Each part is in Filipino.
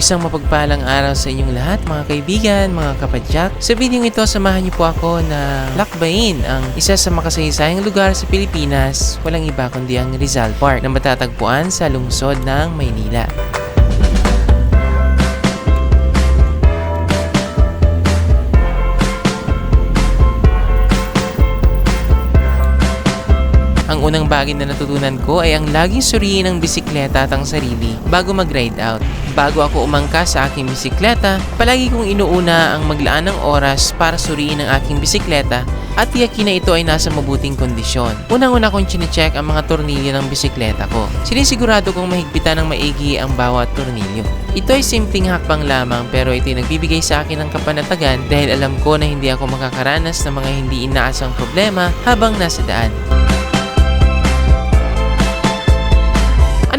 Isang mapagpalang araw sa inyong lahat mga kaibigan, mga kapadyak. Sa video ito, samahan niyo po ako na lakbayin ang isa sa makasaysayang lugar sa Pilipinas, walang iba kundi ang Rizal Park na matatagpuan sa lungsod ng Maynila. Unang bagay na natutunan ko ay ang laging suriin ang bisikleta at ang sarili bago mag-ride out. Bago ako umangkas sa aking bisikleta, palagi kong inuuna ang maglaan ng oras para suriin ang aking bisikleta at tiyakin na ito ay nasa mabuting kondisyon. Unang-una kong chinecheck ang mga tornilyo ng bisikleta ko. Sinisigurado kong mahigpitan ng maigi ang bawat tornilyo. Ito ay simpleng hakbang lamang pero ito'y nagbibigay sa akin ng kapanatagan dahil alam ko na hindi ako makakaranas ng mga hindi inaasang problema habang nasa daan.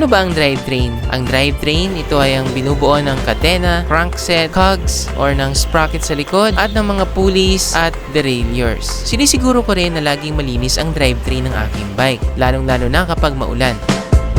Ano ba ang drivetrain? Ang drivetrain, ito ay ang binubuo ng kadena, crankset, cogs, or ng sprocket sa likod, at ng mga pulleys at derailleurs. Sinisiguro ko rin na laging malinis ang drivetrain ng aking bike, lalong-lalo na kapag maulan.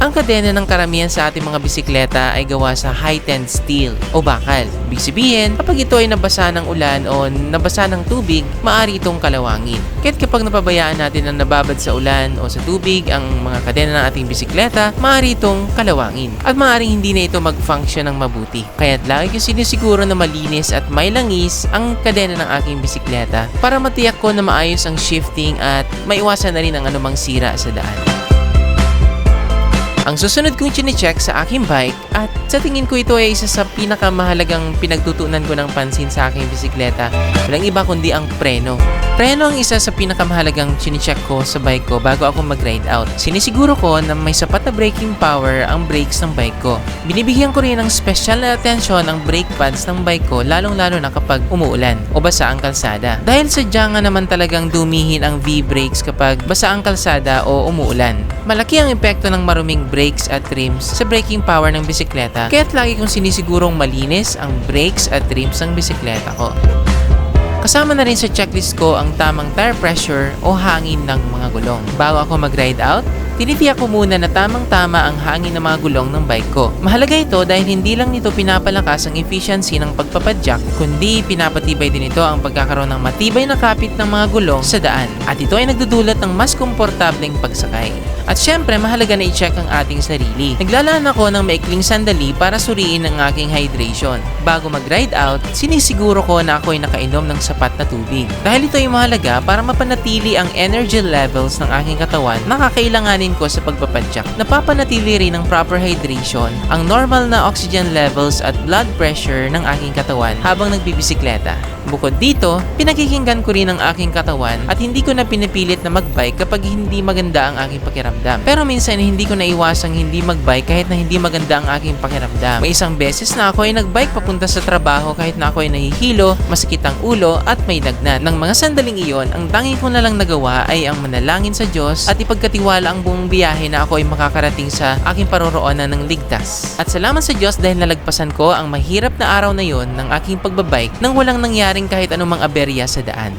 Ang kadena ng karamihan sa ating mga bisikleta ay gawa sa high-tened steel o bakal. Ibig sabihin, kapag ito ay nabasa ng ulan o nabasa ng tubig, maaari itong kalawangin. Kaya't kapag napabayaan natin na nababad sa ulan o sa tubig ang mga kadena ng ating bisikleta, maaari itong kalawangin. At maaaring hindi na ito mag-function ng mabuti. Kaya't lagi ko sinisiguro na malinis at may langis ang kadena ng aking bisikleta para matiyak ko na maayos ang shifting at maiwasan na rin ang anumang sira sa daan. Ang susunod kong chinecheck sa aking bike at sa tingin ko ito ay isa sa pinakamahalagang pinagtutunan ko ng pansin sa aking bisikleta. Walang iba kundi ang preno. Preno ang isa sa pinakamahalagang chinecheck ko sa bike ko bago ako mag-ride out. Sinisiguro ko na may sapat na braking power ang brakes ng bike ko. Binibigyan ko rin ng special na atensyon ang brake pads ng bike ko lalong-lalo na kapag umuulan o basa ang kalsada. Dahil sadya nga naman talagang dumihin ang V-brakes kapag basa ang kalsada o umuulan. Malaki ang epekto ng maruming brakes at rims sa braking power ng bisikleta kaya't lagi kong sinisigurong malinis ang brakes at rims ng bisikleta ko. Kasama na rin sa checklist ko ang tamang tire pressure o hangin ng mga gulong. Bago ako mag-ride out, tinitiyak ko muna na tamang-tama ang hangin ng mga gulong ng bike ko. Mahalaga ito dahil hindi lang nito pinapalakas ang efficiency ng pagpapadyak, kundi pinapatibay din ito ang pagkakaroon ng matibay na kapit ng mga gulong sa daan. At ito ay nagdudulot ng mas komportableng pagsakay. At syempre, mahalaga na i-check ang ating sarili. Naglalaan ako ng maikling sandali para suriin ang aking hydration. Bago mag-ride out, sinisiguro ko na ako ay nakainom ng sapat na tubig. Dahil ito ay mahalaga para mapanatili ang energy levels ng aking katawan na kakailanganin ko sa pagpapadyak. Napapanatili rin ng proper hydration ang normal na oxygen levels at blood pressure ng aking katawan habang nagbibisikleta. Bukod dito, pinakikinggan ko rin ang aking katawan at hindi ko na pinipilit na magbike kapag hindi maganda ang aking pakiramdam. Pero minsan hindi ko naiwasang hindi magbike kahit na hindi maganda ang aking pakiramdam. May isang beses na ako ay nagbike papunta sa trabaho kahit na ako ay nahihilo, masakit ang ulo at may lagnat. Nang mga sandaling iyon, ang tanging ko na lang nagawa ay ang manalangin sa Diyos at ipagkatiwala ang buong biyahe na ako ay makakarating sa aking paroroonan ng ligtas. At salamat sa Diyos dahil nalagpasan ko ang mahirap na araw na yon ng aking pagbabike nang walang nangyaring kahit anumang aberya sa daan.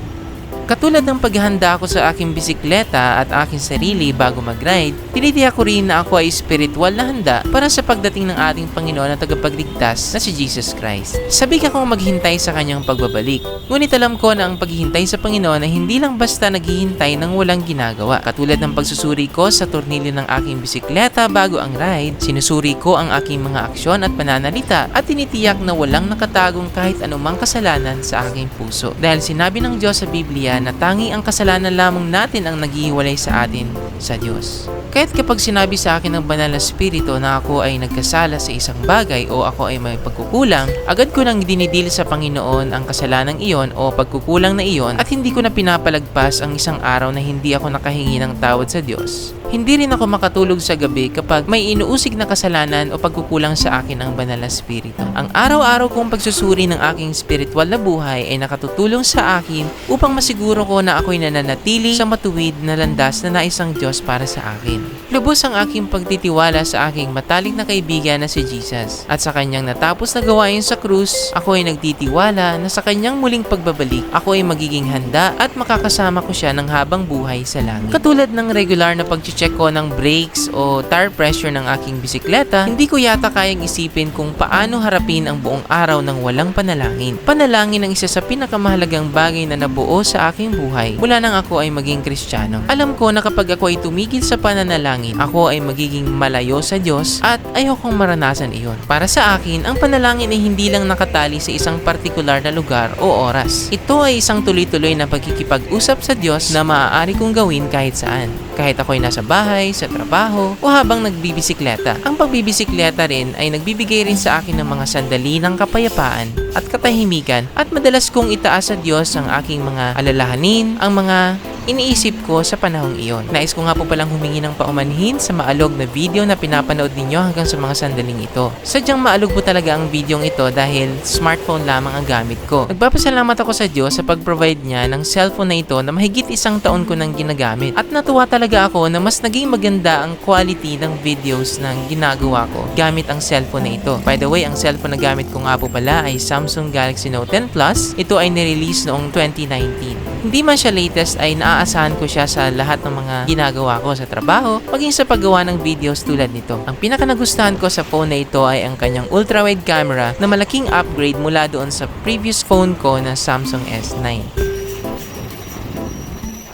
Katulad ng paghahanda ko sa aking bisikleta at aking sarili bago mag-ride, tinitiyak ko rin na ako ay spiritual na handa para sa pagdating ng ating Panginoon at tagapagligtas na si Jesus Christ. Sabi ka kong maghintay sa kanyang pagbabalik. Ngunit alam ko na ang paghihintay sa Panginoon ay hindi lang basta naghihintay ng walang ginagawa. Katulad ng pagsusuri ko sa tornilyo ng aking bisikleta bago ang ride, sinusuri ko ang aking mga aksyon at pananalita at tinitiyak na walang nakatagong kahit anumang kasalanan sa aking puso. Dahil sinabi ng Diyos sa Biblia na tangi ang kasalanan lamang natin ang naghihiwalay sa atin sa Diyos. Kaya't kapag sinabi sa akin ng banal na spirito na ako ay nagkasala sa isang bagay o ako ay may pagkukulang, agad ko nang dinidil sa Panginoon ang kasalanang iyon o pagkukulang na iyon at hindi ko na pinapalagpas ang isang araw na hindi ako nakahingi ng tawad sa Diyos. Hindi rin ako makatulog sa gabi kapag may inuusig na kasalanan o pagkukulang sa akin ang banal na spirito. Ang araw-araw kong pagsusuri ng aking spiritual na buhay ay nakatutulong sa akin upang masiguro ko na ako'y nananatili sa matuwid na landas na naisang Diyos para sa akin. Lubos ang aking pagtitiwala sa aking matalik na kaibigan na si Jesus. At sa kanyang natapos na gawain sa krus, ako ay nagtitiwala na sa kanyang muling pagbabalik, ako ay magiging handa at makakasama ko siya ng habang buhay sa langit. Katulad ng regular na pag-check ko ng brakes o tire pressure ng aking bisikleta, hindi ko yata kayang isipin kung paano harapin ang buong araw ng walang panalangin. Panalangin ang isa sa pinakamahalagang bagay na nabuo sa aking buhay mula nang ako ay maging kristyano. Alam ko na kapag ako ay tumigil sa pananalangin, ako ay magiging malayo sa Diyos at ayokong maranasan iyon. Para sa akin, ang panalangin ay hindi lang nakatali sa isang partikular na lugar o oras. Ito ay isang tuloy-tuloy na pagkikipag-usap sa Diyos na maaari kong gawin kahit saan. Kahit ako ay nasa bahay, sa trabaho, o habang nagbibisikleta. Ang pagbibisikleta rin ay nagbibigay rin sa akin ng mga sandali ng kapayapaan at katahimikan at madalas kong itaas sa Diyos ang aking mga alalahanin, ang mga iniisip ko sa panahong iyon. Nais ko nga po palang humingi ng paumanhin sa maalog na video na pinapanood ninyo hanggang sa mga sandaling ito. Sadyang maalog po talaga ang videong ito dahil smartphone lamang ang gamit ko. Nagpapasalamat ako sa Diyos sa pag-provide niya ng cellphone na ito na mahigit isang taon ko nang ginagamit. At natuwa talaga ako na mas naging maganda ang quality ng videos na ginagawa ko gamit ang cellphone na ito. By the way, ang cellphone na gamit ko nga po pala ay Samsung Galaxy Note 10 Plus. Ito ay nirelease noong 2019. Hindi man siya latest ay naaasahan ko siya sa lahat ng mga ginagawa ko sa trabaho, maging sa paggawa ng videos tulad nito. Ang pinaka nagustuhan ko sa phone na ito ay ang kanyang ultra-wide camera na malaking upgrade mula doon sa previous phone ko na Samsung S9.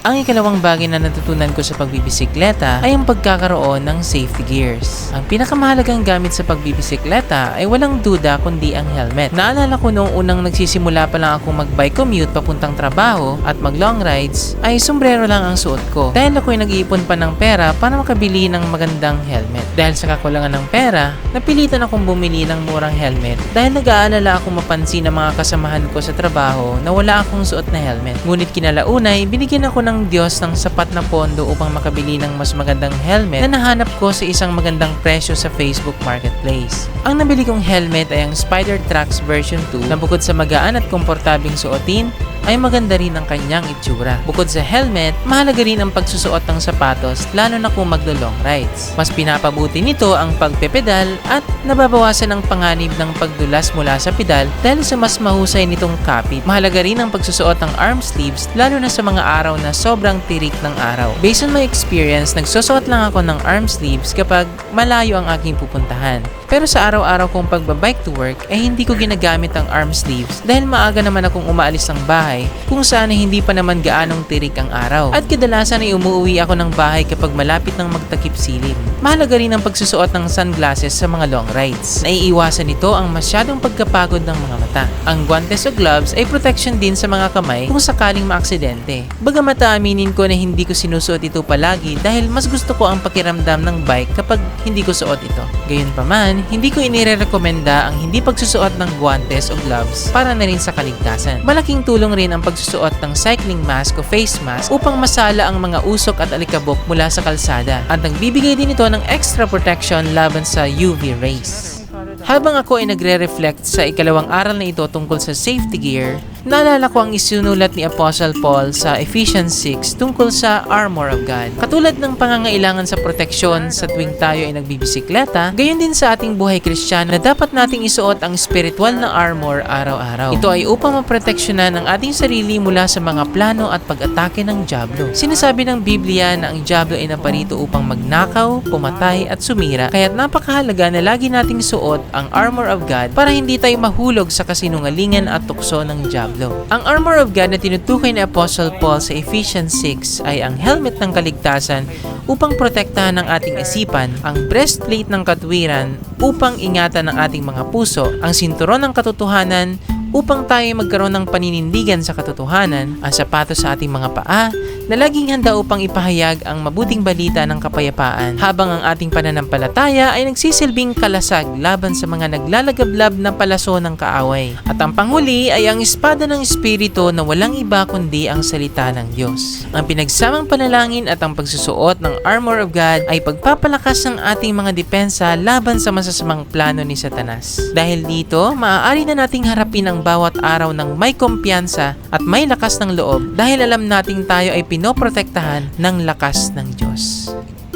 Ang ikalawang bagay na natutunan ko sa pagbibisikleta ay ang pagkakaroon ng safety gears. Ang pinakamahalagang gamit sa pagbibisikleta ay walang duda kundi ang helmet. Naalala ko noong unang nagsisimula pa lang akong mag-bike commute papuntang trabaho at mag-long rides, ay sombrero lang ang suot ko. Dahil ako'y nag-iipon pa ng pera para makabili ng magandang helmet. Dahil sa kakulangan ng pera, napilitan akong bumili ng murang helmet dahil nag-aalala akong mapansin ng mga kasamahan ko sa trabaho na wala akong suot na helmet. Ngunit kinalaunay, binigyan ako ng Diyos ng sapat na pondo upang makabili ng mas magandang helmet na nahanap ko sa isang magandang presyo sa Facebook Marketplace. Ang nabili kong helmet ay ang Spider Trax version 2 na bukod sa magaan at komportabling suotin, ay maganda rin ang kanyang itsura. Bukod sa helmet, mahalaga rin ang pagsusuot ng sapatos lalo na kung maglo-long rides. Mas pinapabuti nito ang pagpepedal at nababawasan ang panganib ng pagdulas mula sa pedal dahil sa mas mahusay nitong kapit. Mahalaga rin ang pagsusuot ng arm sleeves lalo na sa mga araw na sobrang tirik ng araw. Based on my experience, nagsusuot lang ako ng arm sleeves kapag malayo ang aking pupuntahan. Pero sa araw-araw kong pagbabike to work, ay hindi ko ginagamit ang arm sleeves dahil maaga naman akong umaalis ng bahay kung saan ay hindi pa naman gaanong tirik ang araw. At kadalasan ay umuwi ako ng bahay kapag malapit ng magtakip silim. Mahalaga rin ang pagsusuot ng sunglasses sa mga long rides. Naiiwasan nito ang masyadong pagkapagod ng mga mata. Ang guantes o gloves ay protection din sa mga kamay kung sakaling maaksidente. Bagamat aaminin ko na hindi ko sinusuot ito palagi dahil mas gusto ko ang pakiramdam ng bike kapag hindi ko suot ito. Gayunpaman, hindi ko inirekomenda ang hindi pagsusuot ng guantes o gloves para na rin sa kaligtasan. Malaking tulong rin ang pagsusuot ng cycling mask o face mask upang masala ang mga usok at alikabok mula sa kalsada at nagbibigay din ito ng extra protection laban sa UV rays. Habang ako ay nagre-reflect sa ikalawang aral na ito tungkol sa safety gear, naalala ko ang isinulat ni Apostle Paul sa Ephesians 6 tungkol sa armor of God. Katulad ng pangangailangan sa proteksyon sa tuwing tayo ay nagbibisikleta, gayon din sa ating buhay kristyano na dapat nating isuot ang spiritual na armor araw-araw. Ito ay upang maproteksyonan ang ating sarili mula sa mga plano at pag-atake ng Diablo. Sinasabi ng Biblia na ang Diablo ay naparito upang magnakaw, pumatay at sumira, kaya't napakahalaga na lagi nating suot ang armor of God para hindi tayo mahulog sa kasinungalingan at tukso ng Diablo. Ang armor of God na tinutukoy ni Apostle Paul sa Ephesians 6 ay ang helmet ng kaligtasan upang protektahan ang ating isipan, ang breastplate ng katwiran upang ingatan ang ating mga puso, ang sinturon ng katotohanan upang tayo magkaroon ng paninindigan sa katotohanan, ang sapatos sa ating mga paa, na laging handa upang ipahayag ang mabuting balita ng kapayapaan, habang ang ating pananampalataya ay nagsisilbing kalasag laban sa mga naglalagablab na palaso ng kaaway. At ang panghuli ay ang espada ng Espiritu na walang iba kundi ang salita ng Diyos. Ang pinagsamang panalangin at ang pagsusuot ng armor of God ay pagpapalakas ng ating mga depensa laban sa masasamang plano ni Satanas. Dahil dito, maaari na nating harapin ang bawat araw ng may kumpiyansa at may lakas ng loob dahil alam nating tayo ay pinoprotektahan ng lakas ng Diyos.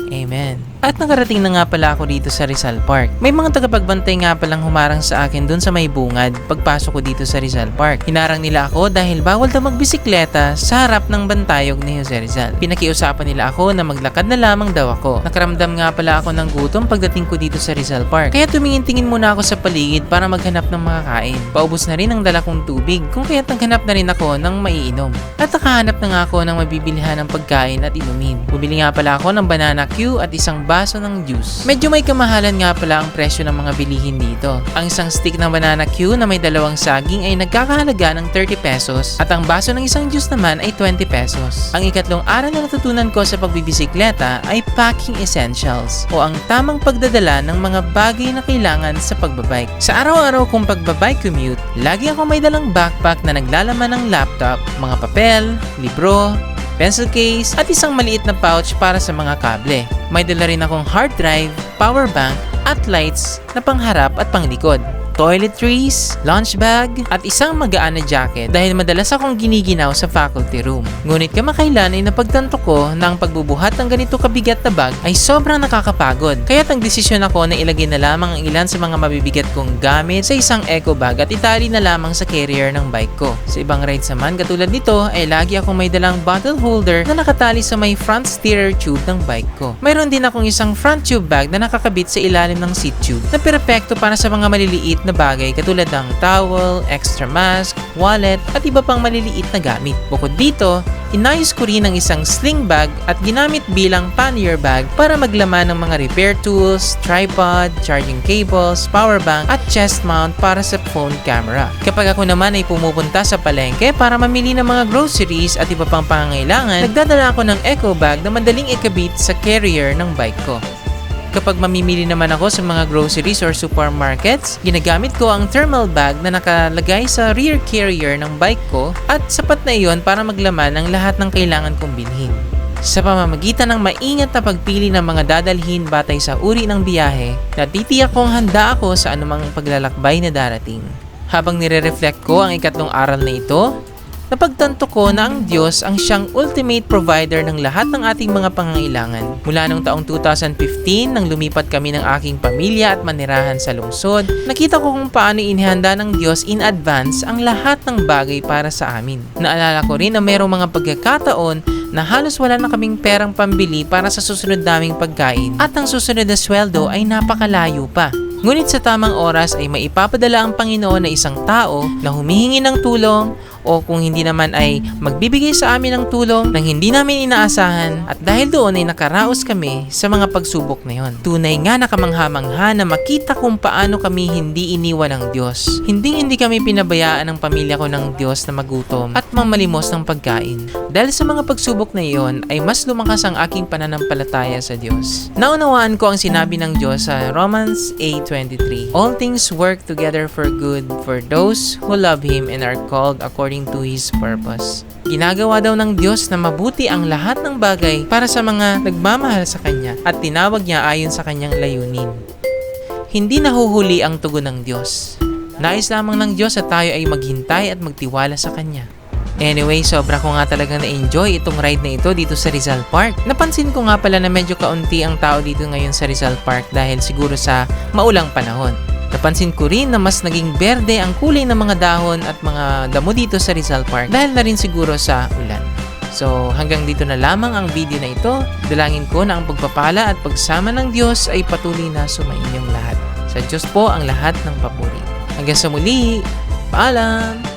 Amen. At nakarating na nga pala ako dito sa Rizal Park. May mga tagapagbantay nga palang humarang sa akin dun sa may bungad pagpasok ko dito sa Rizal Park. Hinarang nila ako dahil bawal daw magbisikleta sa harap ng bantayog ni Jose Rizal. Pinakiusapan nila ako na maglakad na lamang daw ako. Nakaramdam nga pala ako ng gutom pagdating ko dito sa Rizal Park. Kaya tumingin-tingin muna ako sa paligid para maghanap ng makakain. Paubos na rin ang dala kong tubig kung kaya't naghanap na rin ako ng maiinom. At nakahanap na nga ako ng mabibilihan ng pagkain at inumin. Bumili nga pala ako ng banana Q at isang baso ng juice. Medyo may kamahalan nga pala ang presyo ng mga bilihin dito. Ang isang stick ng banana Q na may dalawang saging ay nagkakahalaga ng 30 pesos at ang baso ng isang juice naman ay 20 pesos. Ang ikatlong aral na natutunan ko sa pagbibisikleta ay packing essentials o ang tamang pagdadala ng mga bagay na kailangan sa pagbabike. Sa araw-araw kong pagbabike commute, lagi ako may dalang backpack na naglalaman ng laptop, mga papel, libro, pencil case, at isang maliit na pouch para sa mga kable. May dala rin akong hard drive, power bank, at lights na pangharap at panglikod toiletries, lunch bag, at isang magaan na jacket dahil madalas akong giniginaw sa faculty room. Ngunit kamakailan ay napagtanto ko na ang pagbubuhat ng ganito kabigat na bag ay sobrang nakakapagod. Kaya't ang desisyon ako na ilagay na lamang ang ilan sa mga mabibigat kong gamit sa isang eco bag at itali na lamang sa carrier ng bike ko. Sa ibang rides naman katulad nito ay lagi akong may dalang bottle holder na nakatali sa may front steerer tube ng bike ko. Mayroon din akong isang front tube bag na nakakabit sa ilalim ng seat tube na perpekto para sa mga maliliit na bagay katulad ng towel, extra mask, wallet at iba pang maliliit na gamit. Bukod dito, inayos ko rin ang isang sling bag at ginamit bilang pannier bag para maglaman ng mga repair tools, tripod, charging cables, power bank at chest mount para sa phone camera. Kapag ako naman ay pumupunta sa palengke para mamili ng mga groceries at iba pang pangangailangan, nagdadala ako ng eco bag na madaling ikabit sa carrier ng bike ko. Kapag mamimili naman ako sa mga groceries or supermarkets, ginagamit ko ang thermal bag na nakalagay sa rear carrier ng bike ko at sapat na iyon para maglaman ng lahat ng kailangan kong bilhin. Sa pamamagitan ng maingat na pagpili ng mga dadalhin batay sa uri ng biyahe, natitiyak kong handa ako sa anumang paglalakbay na darating. Habang nire-reflect ko ang ikatlong aral na ito, napagtanto ko na ang Diyos ang siyang ultimate provider ng lahat ng ating mga pangangailangan. Mula noong taong 2015 nang lumipat kami ng aking pamilya at manirahan sa lungsod, nakita ko kung paano inihanda ng Diyos in advance ang lahat ng bagay para sa amin. Naalala ko rin na mayroong mga pagkakataon na halos wala na kaming perang pambili para sa susunod naming pagkain at ang susunod na sweldo ay napakalayo pa. Ngunit sa tamang oras ay maipapadala ang Panginoon na isang tao na humihingi ng tulong o kung hindi naman ay magbibigay sa amin ng tulong nang hindi namin inaasahan at dahil doon ay nakaraos kami sa mga pagsubok na yon. Tunay nga nakamangha-mangha na makita kung paano kami hindi iniwan ng Diyos. Hindi hindi kami pinabayaan ng pamilya ko ng Diyos na magutom at mamalimos ng pagkain. Dahil sa mga pagsubok na iyon ay mas lumakas ang aking pananampalataya sa Diyos. Naunawaan ko ang sinabi ng Diyos sa Romans 8.23 All things work together for good for those who love Him and are called according to His purpose. Ginagawa daw ng Diyos na mabuti ang lahat ng bagay para sa mga nagmamahal sa Kanya at tinawag niya ayon sa Kanyang layunin. Hindi nahuhuli ang tugon ng Diyos. Nais lamang ng Diyos at tayo ay maghintay at magtiwala sa Kanya. Anyway, sobra ko nga talagang na-enjoy itong ride na ito dito sa Rizal Park. Napansin ko nga pala na medyo kaunti ang tao dito ngayon sa Rizal Park dahil siguro sa maulang panahon. Napansin ko rin na mas naging berde ang kulay ng mga dahon at mga damo dito sa Rizal Park dahil na rin siguro sa ulan. So hanggang dito na lamang ang video na ito. Dalangin ko na ang pagpapala at pagsama ng Diyos ay patuloy na sumainyong lahat. Sa Diyos po ang lahat ng papuri. Hanggang sa muli, paalam!